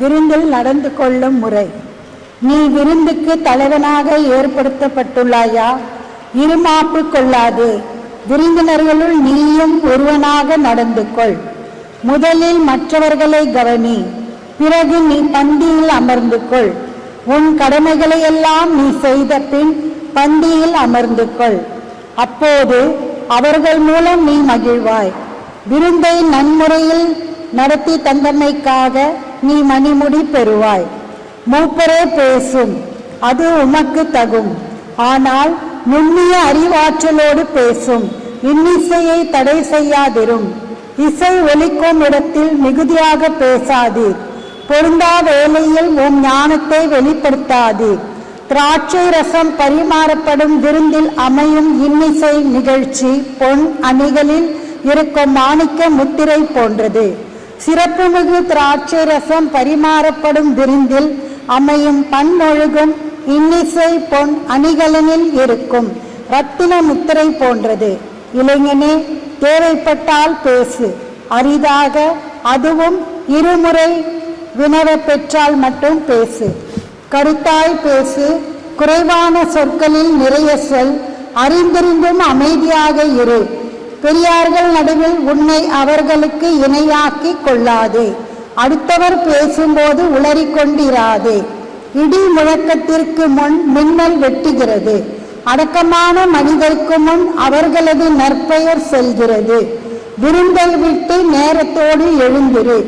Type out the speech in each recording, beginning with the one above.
விருந்தில் நடந்து கொள்ளும் முறை. நீ விருந்துக்கு தலைவனாக ஏற்படுத்தப்பட்டுள்ளாயா? இருமாப்பு கொள்ளாதே. விருந்தினர்களுள் நீயும் ஒருவனாக நடந்து கொள். முதலில் மற்றவர்களை கவனி. பிறகு நீ பந்தியில் அமர்ந்து கொள். உன் கடமைகளை எல்லாம் நீ செய்த பின் பந்தியில் அமர்ந்து கொள். அப்போது அவர்கள் மூலம் நீ மகிழ்வாய். விருந்தை நன்முறையில் நடத்தி தந்தமைக்காக நீ மணிமுடி பெறுவாய். மூப்பரே பேசும் அது உமக்கு தகும். ஆனால் நுண்ணிய அறிவாற்றலோடு பேசும் இன்னிசையை தடை செய்யாதிரும். இசை ஒலிக்கும் இடத்தில் மிகுதியாக பேசாதீர். பொருந்தா வேலையில் உன் ஞானத்தை வெளிப்படுத்தாதீர். திராட்சை ரசம் பரிமாறப்படும் விருந்தில் அமையும் இன்னிசை நிகழ்ச்சி பொன் அணிகளில் இருக்கும் மாணிக்க முத்திரை போன்றது. சிறப்புமிகு திராட்சை ரசம் பரிமாறப்படும் விருந்தில் அமையும் பன்மொழுகும் இன்னிசை பொன் அணிகலனில் இருக்கும் ரத்தின முத்திரை போன்றது. இளைஞனே தேவைப்பட்டால் பேசு. அரிதாக அதுவும் இருமுறை வினவ பெற்றால் மட்டும் பேசு. கருத்தாய் பேசு. குறைவான சொற்களில் நிறைய சொல். அறிந்திருந்தும் அமைதியாக இரு. பெரியார்கள் நடுவில் உன்னை அவர்களுக்கு இணையாக்கி கொள்ளாதே. அடுத்தவர் பேசும்போது உளறிக்கொண்டிராதே. இடி முழக்கத்திற்கு முன் மின்னல் வெட்டுகிறது. அடக்கமான மனிதருக்கு முன் அவர்களது நற்பெயர் செல்கிறது. விருந்தை விட்டு நேரத்தோடு எழுந்திரு.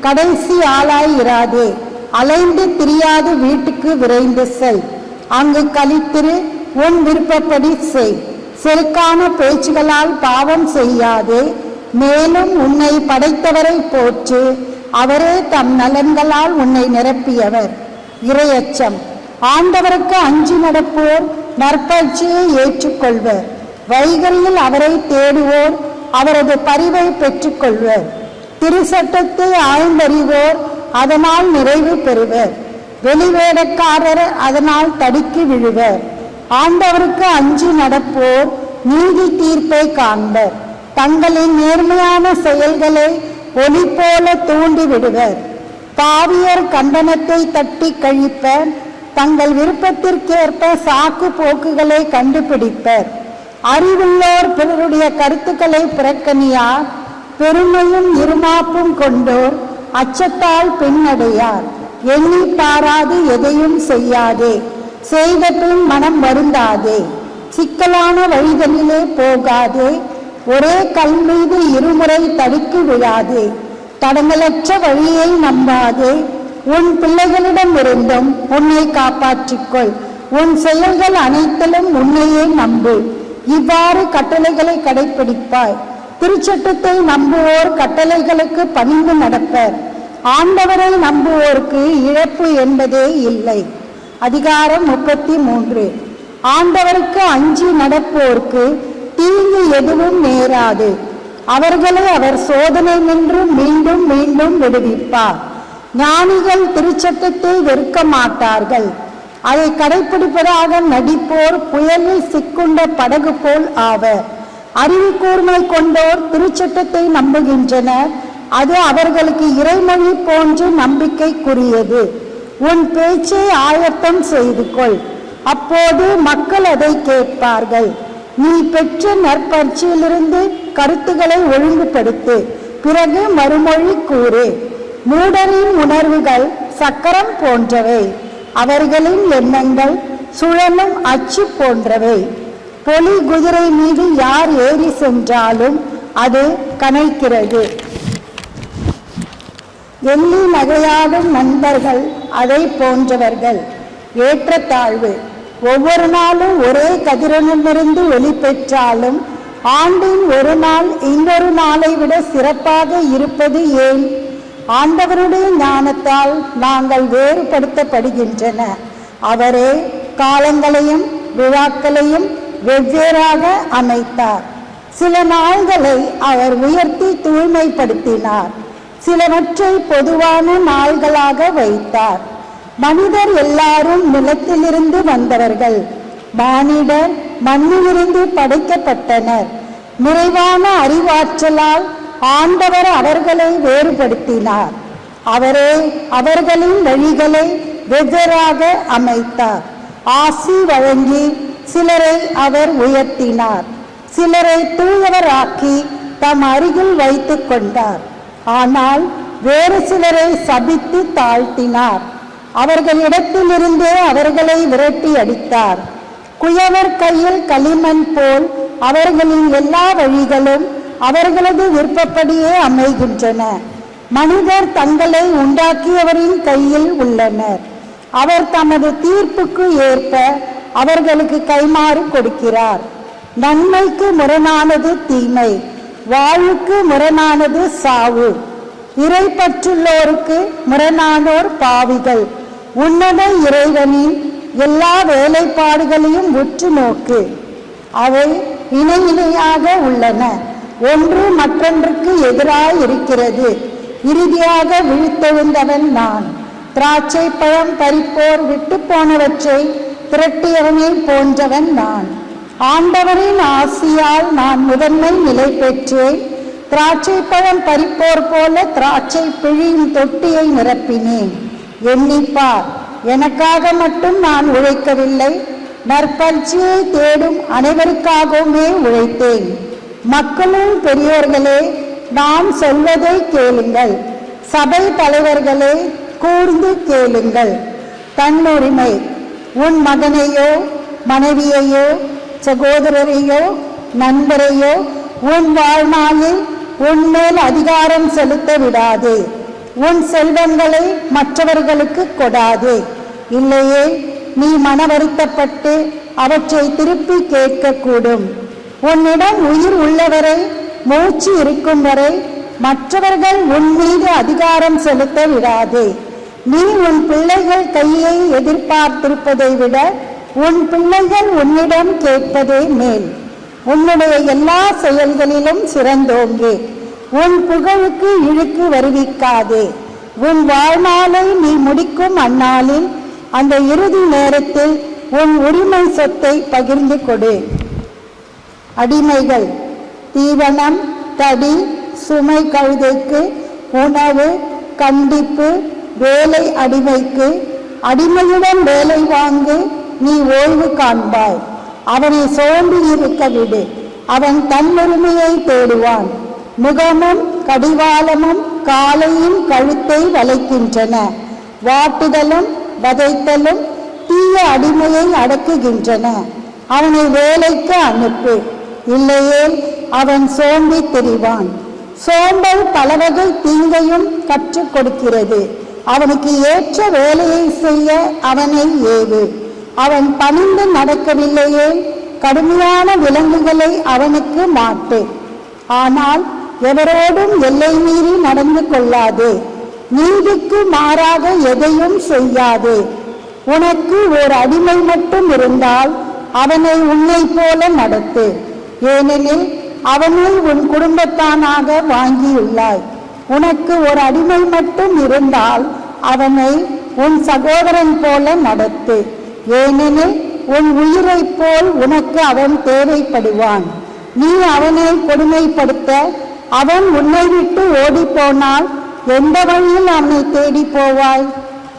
கடைசி ஆளாயிராதே அலைந்து திரியாது வீட்டுக்கு விரைந்து செல். அங்கு கழித்திரு உன் விருப்பப்படி செய். செருக்கான பேச்சுகளால் பாவம் செய்யாதே. மேலும் உன்னை படைத்தவரை போற்று. அவரே தம் நலன்களால் உன்னை நிரப்பியவர். இரையச்சம். ஆண்டவருக்கு அஞ்சி நடப்போர் நற்பயிற்சியை ஏற்றுக்கொள்வர். வைகரியில் அவரை தேடுவோர் அவரது பரிவை பெற்றுக்கொள்வர். திருச்சட்டத்தை ஆய்ந்தறிவோர் அதனால் நிறைவு பெறுவர். வெளிவேடக்காரர் அதனால் தடுக்கி விழுவர். ஆண்டவருக்கு அஞ்சி நடப்போர் நீதி தீர்ப்பை காண்பர். தங்களின் நேர்மையான செயல்களை ஒளி போல தூண்டி விடுவர் பாவியர் கண்டனத்தை தட்டி கழிப்பர். தங்கள் விருப்பத்திற்கேற்ப சாக்கு போக்குகளை கண்டுபிடிப்பர். அறிவுள்ளோர் பிறருடைய கருத்துக்களை புறக்கணியார். பெருமையும் இருமாப்பும் கொண்டோர் அச்சத்தால் பின்னடையார். எண்ணி பாராது எதையும் செய்யாதே. செய்த மனம் வருந்தாதே. சிக்கலான வழிகளிலே போகாதே. ஒரே கல் மீது இருமுறை தடுக்கு விழாதே. தடங்களற்ற வழியை நம்பாதே. உன் பிள்ளைகளிடமிருந்தும் உன்னை காப்பாற்றிக்கொள். உன் செயல்கள் அனைத்திலும் உன்னையே நம்பு. இவ்வாறு கட்டளைகளை கடைப்பிடிப்பாய். திருச்சட்டத்தை நம்புவோர் கட்டளைகளுக்கு பணிந்து நடப்பர். ஆண்டவரை நம்புவோருக்கு இழப்பு என்பதே இல்லை. அதிகாரம் முப்பத்தி மூன்று. ஆண்டவருக்கு அஞ்சி நடப்போர்க்கு தீங்கு எதுவும் நேராது. அவர்களை அவர் சோதனை நின்று மீண்டும் மீண்டும் விடுவிப்பார். ஞானிகள் திருச்சட்டத்தை வெறுக்க மாட்டார்கள் அதை கடைபிடிப்பதாக நடிப்போர் புயலில் சிக்குண்ட படகு போல் ஆவர். அறிவு கூர்மை கொண்டோர் திருச்சட்டத்தை நம்புகின்றனர். அது அவர்களுக்கு இறைமொழி போன்று நம்பிக்கைக்குரியது. உன் பேச்சை ஆயத்தம் செய்து கொள். அப்போது மக்கள் அதை கேட்பார்கள். நீ பெற்ற நற்பயிற்சியிலிருந்து கருத்துக்களை ஒழுங்குபடுத்து பிறகு மறுமொழி கூறு. மூடரின் உணர்வுகள் சக்கரம் போன்றவை. அவர்களின் எண்ணங்கள் சுழலும் அச்சு போன்றவை. பொலி குதிரை மீது யார் ஏறி சென்றாலும் அது கனைக்கிறது. எள்ளி நகையாடும் நண்பர்கள் அதை போன்றவர்கள். ஏற்றத்தாழ்வு. ஒவ்வொரு நாளும் ஒரே கதிரனிலிருந்து ஒளி பெற்றாலும் ஆண்டின் ஒரு நாள் இன்னொரு நாளை விட சிறப்பாக இருப்பது ஏன்? ஆண்டவருடைய ஞானத்தால் நாங்கள் வேறுபடுத்தப்படுகின்றன. அவரே காலங்களையும் விழாக்களையும் வெவ்வேறாக அமைத்தார். சில நாள்களை அவர் உயர்த்தி தூய்மைப்படுத்தினார். சிலவற்றை பொதுவான நாள்களாக வைத்தார். மனிதர் எல்லாரும் நிலத்திலிருந்து வந்தவர்கள். மானிடர் மண்ணிலிருந்து படைக்கப்பட்டனர். நிறைவான அறிவாற்றலால் ஆண்டவர் அவர்களை வேறுபடுத்தினார். அவரே அவர்களின் வழிகளை வெவ்வேறாக அமைத்தார். ஆசி வழங்கி சிலரை அவர் உயர்த்தினார். சிலரை தூயவராக்கி தம் அருகில் வைத்துக் கொண்டார். ஆனால் வேறு சிலரை சபித்து தாழ்த்தினார். அவர்களிடத்திலிருந்தே அவர்களை விரட்டி அடித்தார். குயவர் கையில் களிமண் போல் அவர்களின் எல்லா வழிகளும் அவர்களது விருப்பப்படியே அமைகின்றன. மனிதர் தங்களை உண்டாக்கியவரின் கையில் உள்ளனர். அவர் தமது தீர்ப்புக்கு ஏற்ப அவர்களுக்கு கைமாறு கொடுக்கிறார். நன்மைக்கு முரணானது தீமை. வாழ்வுக்கு முரணானது சாவு. இறைப்பற்றுள்ளோருக்கு முரணானோர் பாவிகள். உன்னத இறைவனின் எல்லா வேலைப்பாடுகளையும் உற்று நோக்கு. அவை இணை இணையாக உள்ளன. ஒன்று மற்றொன்றுக்கு எதிராய் இருக்கிறது. இறுதியாக விழித்தெழுந்தவன் நான். திராட்சை பழம் பறிப்போர் விட்டு போனவற்றை திரட்டியவனை போன்றவன் நான். ஆண்டவரின் ஆசியால் நான் முதன்மை நிலை பெற்றேன். திராட்சை பழம் பறிப்போர் போல திராட்சை பிழியும் தொட்டியை நிரப்பினேன். எண்ணிப்பார் எனக்காக மட்டும் நான் உழைக்கவில்லை. நற்பயிற்சியை தேடும் அனைவருக்காகவுமே உழைத்தேன். மக்களும் பெரியோர்களே நான் சொல்வதை கேளுங்கள். சபை தலைவர்களே கூர்ந்து கேளுங்கள். தன்னுரிமை உன் மகனையோ மனைவியையோ சகோதரரையோ நண்பரையோ உன் வாழ்நாளில் உன் மேல் அதிகாரம் செலுத்த விடாதே. உன் செல்வங்களை மற்றவர்களுக்கு கொடாதே. இல்லையே நீ மன வருத்தப்பட்டு அவற்றை திருப்பி கேட்கக்கூடும். உன்னிடம் உயிர் உள்ளவரை மூச்சு இருக்கும் வரை மற்றவர்கள் உன் மீது அதிகாரம் செலுத்த விடாதே. நீ உன் பிள்ளைகள் கையை எதிர்பார்த்திருப்பதை விட உன் பிள்ளைகள் உன்னிடம் கேட்பதே மேல். உன்னுடைய எல்லா செயல்களிலும் சிறந்தோங்கு. உன் புகழுக்கு இழுக்கு வருவிக்காதே. உன் வாழ்நாளை நீ முடிக்கும் அந்நாளில் அந்த இறுதி நேரத்தில் உன் உரிமை சொத்தை பகிர்ந்து கொடு. அடிமைகள் தீவனம் தடி சுமை கழுதைக்கு உணவு கண்டிப்பு வேலை அடிமைக்கு அடிமையுடன் வேலை வாங்கு நீ ஓய்வு காண்பாய். அவனை சோம்பி இருக்க விடு. அவன் தன்னுரிமையை தேடுவான். முகமும் கடிவாளமும் காலையும் கழுத்தை வளைக்கின்றன. வாட்டுதலும் வதைத்தலும் தீய அடிமையை அடக்குகின்றன. அவனை வேலைக்கு அனுப்பு. இல்லையே அவன் சோம்பி திரிவான். சோம்பல் பலவகை தீங்கையும் கற்றுக் கொடுக்கிறது. அவனுக்கு ஏற்ற வேலையை செய்ய அவனை ஏவு. அவன் பணிந்து நடக்கவில்லையே. கடுமையான விலங்குகளை அவனுக்கு மாட்டு. ஆனால் எவரோடும் எல்லை மீறி நடந்து கொள்ளாதே. நீதிக்கு மாறாக எதையும் செய்யாதே. உனக்கு ஒரு அடிமை மட்டும் இருந்தால் அவனை உன்னை போல நடத்து. ஏனெனில் அவனை உன் குடும்பத்தானாக வாங்கியுள்ளாய். உனக்கு ஒரு அடிமை மட்டும் இருந்தால் அவனை உன் சகோதரன் போல நடத்து. ஏனெனில் உன் உயிரைப் போல் உனக்கு அவன் தேவைப்படுவான். நீ அவனை கொடுமைப்படுத்த அவன் உன்னை விட்டு ஓடிப்போனால் எந்த வழியில் அவனை தேடி போவாய்?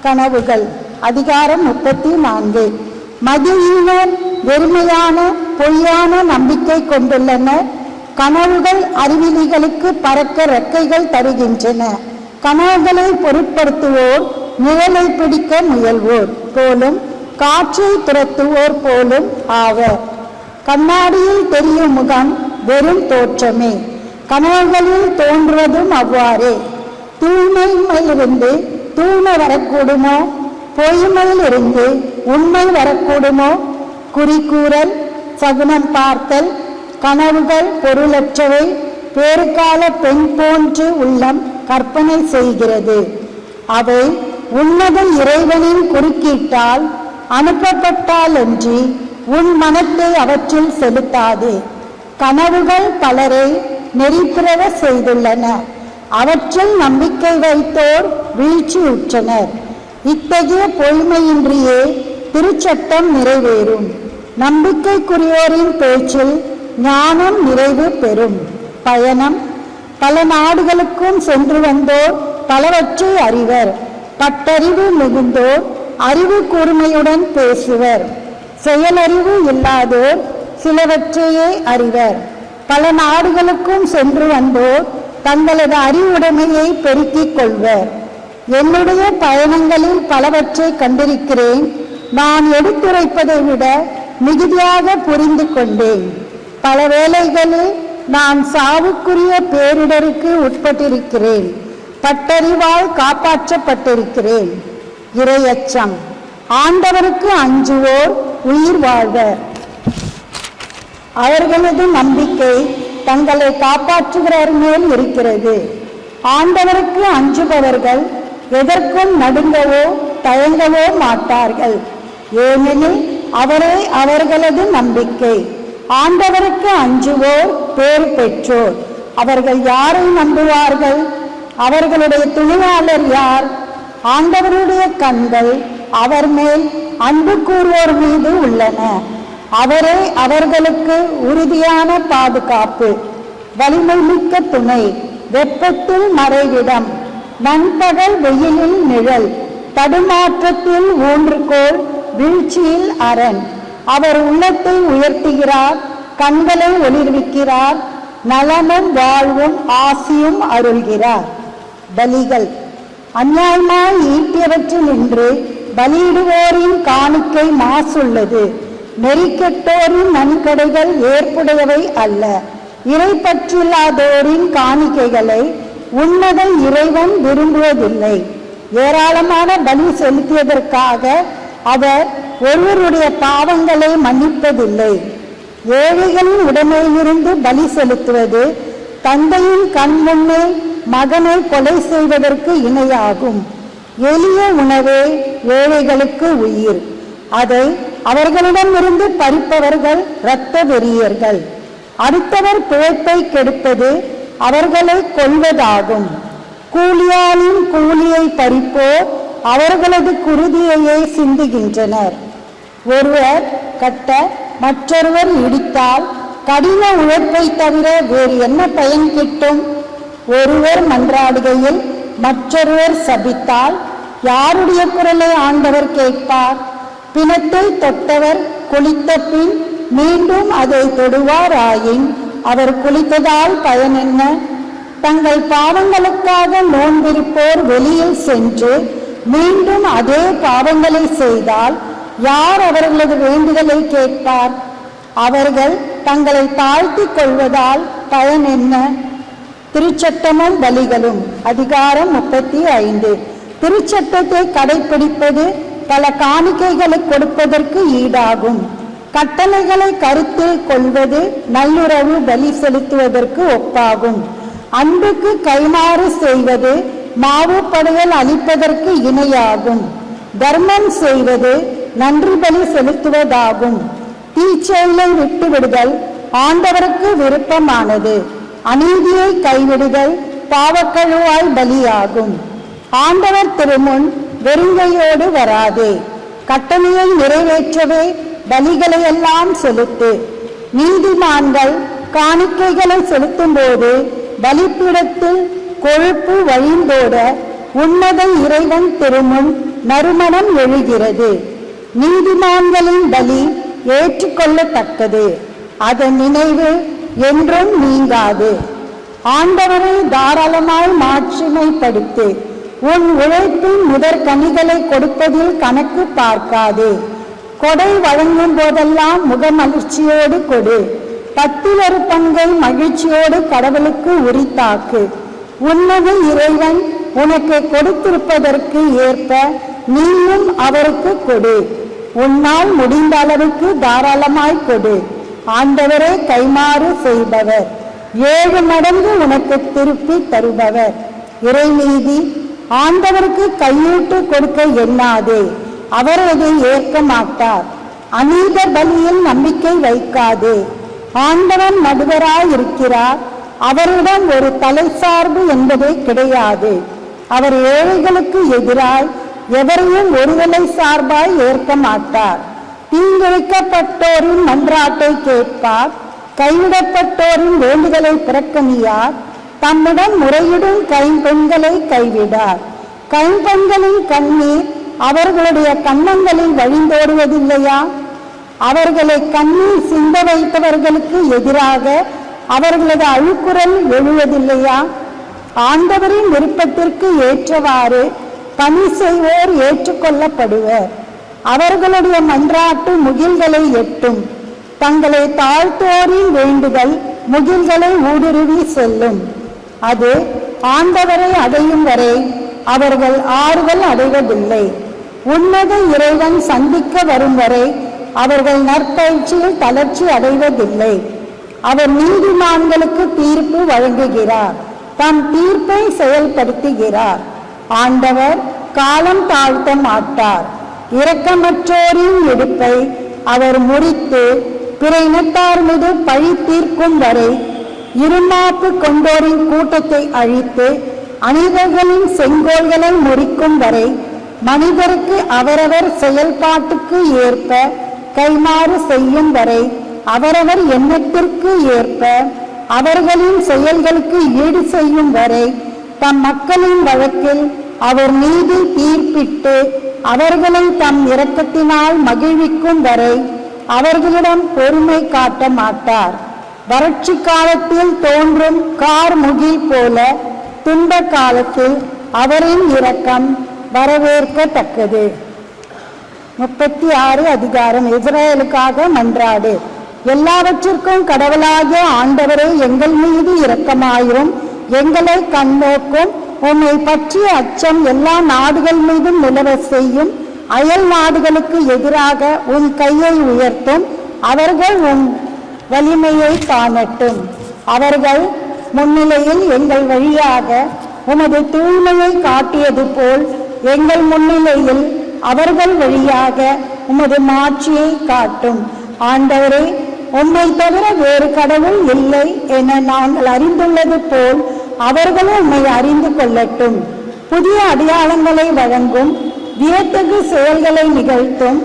கனவுகள். அதிகாரம் முப்பத்தி நான்கு மதியினர் வெறுமையான பொய்யான நம்பிக்கை கொண்டுள்ளனர். கனவுகள் அறிவிலிகளுக்கு பறக்க ரெக்கைகள் தருகின்றன. கனவுகளை பொருட்படுத்துவோர் நிழலை பிடிக்க முயல்வோர். போலும் காற்றை துரத்துவோர் போலும் ஆவர் கண்ணாடியில் தெரியும் முகம் வெறும் தோற்றமே. கனவுகளில் தோன்றுவதும் அவ்வாறே. தூய்மையிலிருந்து தூய்மை வரக்கூடுமோ? பொய்மையிலிருந்து உண்மை வரக்கூடுமோ? குறிக்கூறல் சகுனம் பார்த்தல் கனவுகள் பொருளற்றவை பேருக்கால பெண் போன்று உள்ளம் கற்பனை செய்கிறது. அவை உன்னத இறைவனின் குறுக்கீட்டால் அனுப்பப்பட்டால் அன்றி உன் மனத்தை அவற்றில் செலுத்தாதே. கனவுகள் பலரை நெறிப்பிறவ செய்துள்ளன. அவற்றில் நம்பிக்கை வைத்தோர் வீழ்ச்சியுற்றனர் இத்தகைய பொய்மையின்றியே திருச்சட்டம் நிறைவேறும். நம்பிக்கைக்குரியோரின் பேச்சில் ஞானம் நிறைவு பெறும். பயணம். பல நாடுகளுக்கும் சென்று வந்தோர் பலவற்றை அறிவர். பட்டறிவு மிகுந்தோர் அறிவு கூர்மையுடன் பேசுவர். செயலறிவு இல்லாதோர் சிலவற்றையே அறிவர். பல நாடுகளுக்கும் சென்று வந்தோர் தங்களது அறிவுடைமையை பெருக்கிக் கொள்வர். என்னுடைய பயணங்களில் பலவற்றை கண்டிருக்கிறேன். நான் எடுத்துரைப்பதை விட மிகுதியாக புரிந்து கொண்டேன். பல வேளைகளில் நான் சாவுக்குரிய பேரிடருக்கு உட்பட்டிருக்கிறேன். பட்டறிவால் காப்பாற்றப்பட்டிருக்கிறேன். இரையச்சம். ஆண்டவருக்கு அஞ்சுவோர் உயிர் வாழ்வர் அவர்களது நம்பிக்கை தங்களை காப்பாற்றுகிறவர் மேல் இருக்கிறது. ஆண்டவருக்கு அஞ்சுபவர்கள் எதற்கும் நடுங்கவோ தயங்கவோ மாட்டார்கள். ஏனெனில் அவரே அவர்களது நம்பிக்கை. ஆண்டவருக்கு அஞ்சுவோர் பேர் பெற்றோர். அவர்கள் யாரை நம்புவார்கள்? அவர்களுடைய துணையாளர் யார்? ஆண்டவருடைய கண்கள் அவர் மேல் அன்பு கூறுவோர் மீது உள்ளன. அவரே அவர்களுக்கு உறுதியான பாதுகாப்பு வலிமை மிக்க துணை வெப்பத்தில் மறைவிடம் நண்பகல் வெயிலில் நிழல் தடுமாற்றத்தில் ஊன்றுகோல் வீழ்ச்சியில் அரண். அவர் உள்ளத்தை உயர்த்துகிறார் கண்களை ஒளிர்விக்கிறார் நலமும் வாழ்வும் ஆசியும் அருள்கிறார். பலிகள். அநியாயமாய் ஈட்டியவற்றில் நின்று பலியிடுவோரின் காணிக்கை மாசுள்ளது. நெறிக்கெட்டோரின் நன்கடைகள் ஏற்புடையவை அல்ல. இறைப்பற்றில்லாதோரின் காணிக்கைகளை உன்னத இறைவன் விரும்புவதில்லை. ஏராளமான பலி செலுத்தியதற்காக அவர் ஒருவருடைய பாவங்களை மன்னிப்பதில்லை. ஏழைகளின் உடமையிலிருந்து பலி செலுத்துவது தந்தையின் கண் முன்னே மகனை கொலை செய்வதற்கு இணையாகும். எளிய உணவே ஏழைகளுக்கு உயிர். அதை அவர்களிடமிருந்து பறிப்பவர்கள் இரத்த வெறியர்கள். அடுத்தவர் பிழைப்பை கெடுப்பது அவர்களை கொல்வதாகும். கூலியாளின் கூலியை பறிப்போர் அவர்களது குருதியையே சிந்துகின்றனர். ஒருவர் கட்ட மற்றொருவர் இடித்தால் கடின உழைப்பை தவிர வேறு என்ன பயன் கிட்டும்? ஒருவர் மன்றாடுகையில் மற்றொருவர் சபித்தால் யாருடைய குரலை ஆண்டவர் கேட்பார்? பிணத்தை தொட்டவர் குளித்த பின் மீண்டும் அதை தொடுவாராயின் அவர் குளித்ததால் பயன் என்ன? தங்கள் பாவங்களுக்காக நோன்பிருப்போர் வெளியில் சென்று மீண்டும் அதே பாவங்களை செய்தால் யார் அவர்களது வேண்டுதலை கேட்பார்? அவர்கள் தங்களை தாழ்த்திக் கொள்வதால் பயன் என்ன? திருச்சட்டமும் பலிகளும் அதிகாரம் முப்பத்தி ஐந்து. திருச்சட்டத்தை கடைபிடிப்பது பல காணிக்கைகளை கொடுப்பதற்கு ஈடாகும். கட்டளைகளை கருத்தில் கொள்வது நல்லுறவு பலி செலுத்துவதற்கு ஒப்பாகும். அன்புக்கு கைமாறு செய்வது மாவு படையல் அளிப்பதற்கு இணையாகும். தர்மம் செய்வது நன்றி பலி செலுத்துவதாகும். தீச்செயலை விட்டுவிடுதல் ஆண்டவருக்கு விருப்பமானது. அநீதியை கைவிடுதல் பாவக்கழுவாய் பலியாகும். ஆண்டவர் திருமுன் வெறுங்கையோடு வராதே. கட்டளையை நிறைவேற்றவே பலிகளை எல்லாம் செலுத்து. நீதிமான்கள் காணிக்கைகளை செலுத்தும் போது பலிப்பிடத்தில் கொழுப்பு வழிந்தோட உன்னத இறைவன் திருமுன் நறுமணம் எழுகிறது. நீதிமான்களின் பலி ஏற்றுக்கொள்ளத்தக்கது. அதன் நினைவு என்றும் நீங்காது. ஆண்டவரை தாராளமாய் மாட்சிமைப்படுத்து. உன் உழைப்பின் முதற் கனிகளை கொடுப்பதில் கணக்கு பார்க்காது. கொடை வழங்கும் போதெல்லாம் முகமலர்ச்சியோடு கொடு. பத்தில் ஒரு பங்கை மகிழ்ச்சியோடு கடவுளுக்கு உரித்தாக்கு. உன்னது இறைவன் உனக்கு கொடுத்திருப்பதற்கு ஏற்ப நீயும் அவருக்கு கொடு. உன்னால் முடிந்த அளவுக்கு தாராளமாய் கொடு. ஆண்டவரே கைமாறு செய்பவர். ஏழு மடங்கு உனக்கு திருப்பி தருபவர். இறைநீதி ஆண்டவருக்கு கையூட்டு கொடுக்க எண்ணாதே. அவர் அதை ஏற்க மாட்டார் அநீத பலியில் நம்பிக்கை வைக்காதே. ஆண்டவன் நடுவராய் இருக்கிறார் அவரிடம் ஒரு தலை சார்பு என்பதே கிடையாது. அவர் ஏழைகளுக்கு எதிராய் எவரையும் ஒருதலை சார்பாய் ஏற்க மாட்டார் தீங்கிழைக்கப்பட்டோரின் மன்றாட்டை கேட்பார். கைவிடப்பட்டோரின் வேண்டுதலை புறக்கணியார் தம்மிடம் முறையிடும் கைம்பெண்களை கைவிடார். கைம்பெண்களின் கண்ணீர் அவர்களுடைய கண்ணங்களில் வழிந்தோடுவதில்லையா? அவர்களை கண்ணீர் சிந்த வைத்தவர்களுக்கு எதிராக அவர்களது அழுக்குரல் எழுவதில்லையா? ஆண்டவரின் விருப்பத்திற்கு ஏற்றவாறு பணி செய்வோர் ஏற்றுக்கொள்ளப்படுவர். அவர்களுடைய மன்றாட்டு முகில்களை எட்டும். தங்களை தாழ்த்தோரின் வேண்டுதல் முகில்களை ஊடுருவி செல்லும். அது ஆண்டவரை அடையும் வரை அவர்கள் ஆறுதல் அடைவதில்லை. உன்னத இறைவன் சந்திக்க வரும் வரை அவர்கள் நற்பயிற்சியில் தளர்ச்சி அடைவதில்லை. அவர் நீதிமான்களுக்கு தீர்ப்பு வழங்குகிறார். தம் தீர்ப்பை செயல்படுத்துகிறார். ஆண்டவர் காலம் தாழ்த்த மாட்டார். இரக்கமற்றோரின் எடுப்பை அவர் முறித்து பிற இனத்தார் மீது பழி தீர்க்கும் வரை இருமாப்பு கொண்டோரின் கூட்டத்தை அழித்து அனிதர்களின் செங்கோல்களை முறிக்கும் வரை மனிதருக்கு அவரவர் செயல்பாட்டுக்கு ஏற்ப கைமாறு செய்யும் வரை அவரவர் எண்ணத்திற்கு ஏற்ப அவர்களின் செயல்களுக்கு ஈடு செய்யும் வரை தம் மக்களின் வழக்கில் அவர் நீதி தீர்ப்பிட்டு அவர்களை தம் இரக்கத்தினால் மகிழ்விக்கும் வரை அவர்களிடம் பொறுமை காட்ட மாட்டார். வறட்சி காலத்தில் தோன்றும் கார் முகில் போல துன்ப காலத்தில் அவரின் இரக்கம் வரவேற்கத்தக்கது. முப்பத்தி ஆறு அதிகாரம். இஸ்ரேலுக்காக மன்றாடு. எல்லாவற்றிற்கும் கடவுளாகிய ஆண்டவரே எங்கள் மீது இரக்கமாயிரும் எங்களை கண்ணோக்கும் உம்மை பற்றிய அச்சம் எல்லா நாடுகள் மீதும் நிலவ செய்யும். அயல் நாடுகளுக்கு எதிராக உன் கையை உயர்த்தும். அவர்கள் உன் வலிமையை காணட்டும். அவர்கள் முன்னிலையில் எங்கள் வழியாக உமது தூய்மையை காட்டியது போல் எங்கள் முன்னிலையில் அவர்கள் வழியாக உமது மாட்சியை காட்டும். ஆண்டவரே உம்மை தவிர வேறு கடவுள் இல்லை என நாங்கள் அறிந்துள்ளது போல் அவர்களும் உம்மை அறிந்து கொள்ளட்டும். புதிய அடையாளங்களை வழங்கும் வியத்தகு செயல்களை நிகழ்த்தும்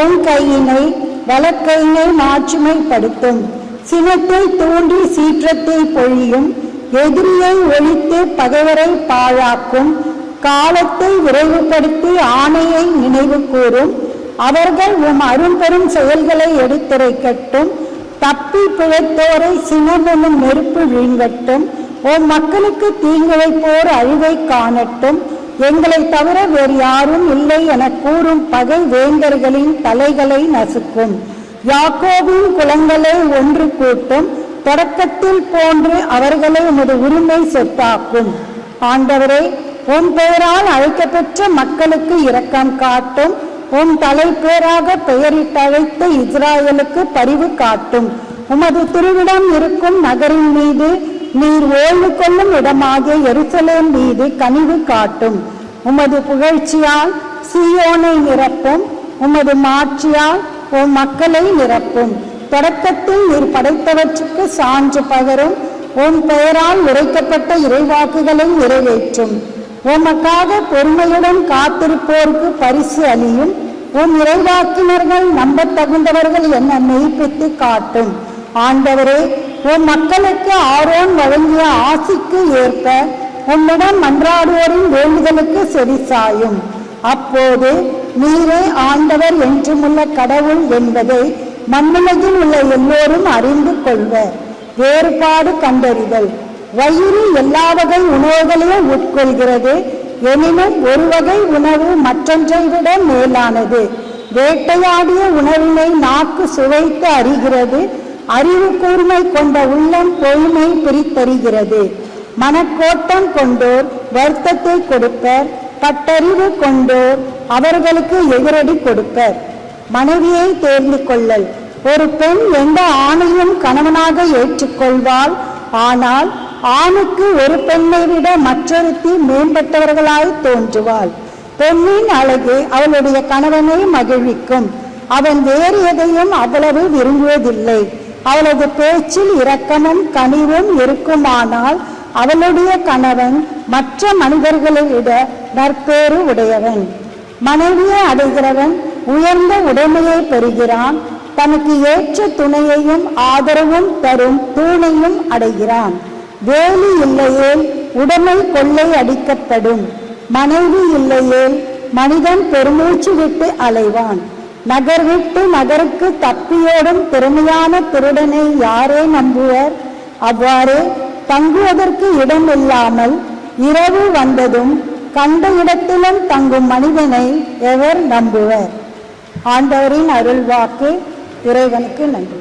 உன் கையினை வழக்கையினை மாட்சிமைப்படுத்தும். சினத்தை தூண்டி சீற்றத்தை பொழியும் எதிரியை ஒழித்து பகைவரை பாழாக்கும் காலத்தை விரைவுபடுத்தி ஆணையை நினைவு கூறும். அவர்கள் உம் அரும்பெரும் செயல்களை எடுத்துரைக்கட்டும். தப்பி பிழைத்தோரை சினமெனும் நெருப்பு விழுங்கட்டும் உன் மக்களுக்கு தீங்கிழைப்போர் அழிவை காணட்டும். எங்களை தவிர வேறு யாரும் இல்லை என கூறும் பகை வேந்தர்களின் தலைகளை நசுக்கும். யாக்கோவின் குலங்களை ஒன்று கூட்டும். தொடக்கத்தில் போன்று அவர்களை உமது உரிமை சொத்தாக்கும் ஆண்டவரே உன் பெயரால் அழைக்கப்பெற்ற மக்களுக்கு இரக்கம் காட்டும். உன் தலைப்பேராக பெயரிட்டழைத்த இஸ்ராயலுக்கு பரிவு காட்டும். உமது திருவிடம் இருக்கும் நகரின் மீது நீர் ஓய்வு கொள்ளும் இடமாகிய எருசலேம் மீது கனிவு காட்டும். உமது புகழ்ச்சியால் சீயோனை நிரப்பும். உமது மாட்சியால் உன் மக்களை நிரப்பும். தொடக்கத்தில் நீர் படைத்தவற்றுக்கு சான்று பகரும். உன் பெயரால் உரைக்கப்பட்ட இறைவாக்குகளை நிறைவேற்றும். உமக்காக பொறுமையுடன் காத்திருப்போருக்கு பரிசு அளியும். உன் இறைவாக்கினர்கள் நம்பத் தகுந்தவர்கள் என மெய்ப்பித்து காட்டும். ஆண்டவரே உன் மக்களுக்கு ஆரோன் வழங்கிய ஆசிக்கு ஏற்ப உன்னிடம் மன்றாடுவோரின் வேண்டுதலுக்கு செவிசாயும் அப்போது நீரே ஆண்டவர் என்றுமுள்ள கடவுள் என்பதை மண்ணுலகில் உள்ள எல்லோரும் அறிந்து கொள்வர் வேறுபாடு கண்டறிதல். வயிறு எல்லா வகை உணவுகளையும் உட்கொள்கிறது. எனினும் ஒரு வகை உணவு மற்றொன்றை விட மேலானது. வேட்டையாடிய உணவினை நாக்கு சுவைத்து அறிகிறது அறிவு கூர்மை கொண்ட உள்ளம் பொய்மை பிரித்தறிகிறது. மனக்கோட்டம் கொண்டோர் வருத்தத்தை கொடுப்பர் பட்டறிவு கொண்டோர் அவர்களுக்கு எதிரடி கொடுப்பர். மனைவியை தேர்ந்து கொள்ளல். ஒரு பெண் எந்த ஆணையும் கணவனாக ஏற்றுக்கொள்வாள். ஆனால் ஆணுக்கு ஒரு பெண்ணை விட மற்றொருத்தி மேம்பட்டவர்களாய் தோன்றுவாள். பெண்ணின் அழகு அவளுடைய கணவனை மகிழ்விக்கும். அவன் வேறு எதையும் அவ்வளவு விரும்புவதில்லை. அவளது பேச்சில் இரக்கமும் கனிவும் இருக்குமானால் அவளுடைய கணவன் மற்ற மனிதர்களை விட நற்பேறு உடையவன். மனைவியை அடைகிறவன் உயர்ந்த உடைமையை பெறுகிறான். தனக்கு ஏற்ற துணையையும் ஆதரவும் தரும் தூணையும் அடைகிறான். வேலி இல்லையேல் உடைமை கொள்ளை அடிக்கப்படும். மனைவி இல்லையேல் மனிதன் பெருமூச்சு விட்டு அலைவான். நகர் விட்டு நகருக்கு தப்பியோடும் திறமையான திருடனை யாரே நம்புவர்? அவ்வாறு தங்குவதற்கு இடம் இல்லாமல் இரவு வந்ததும் கண்ட இடத்திலும் தங்கும் மனிதனை எவர் நம்புவர்? ஆண்டவரின் அருள்வாக்கு இறைவனுக்கு நன்றி.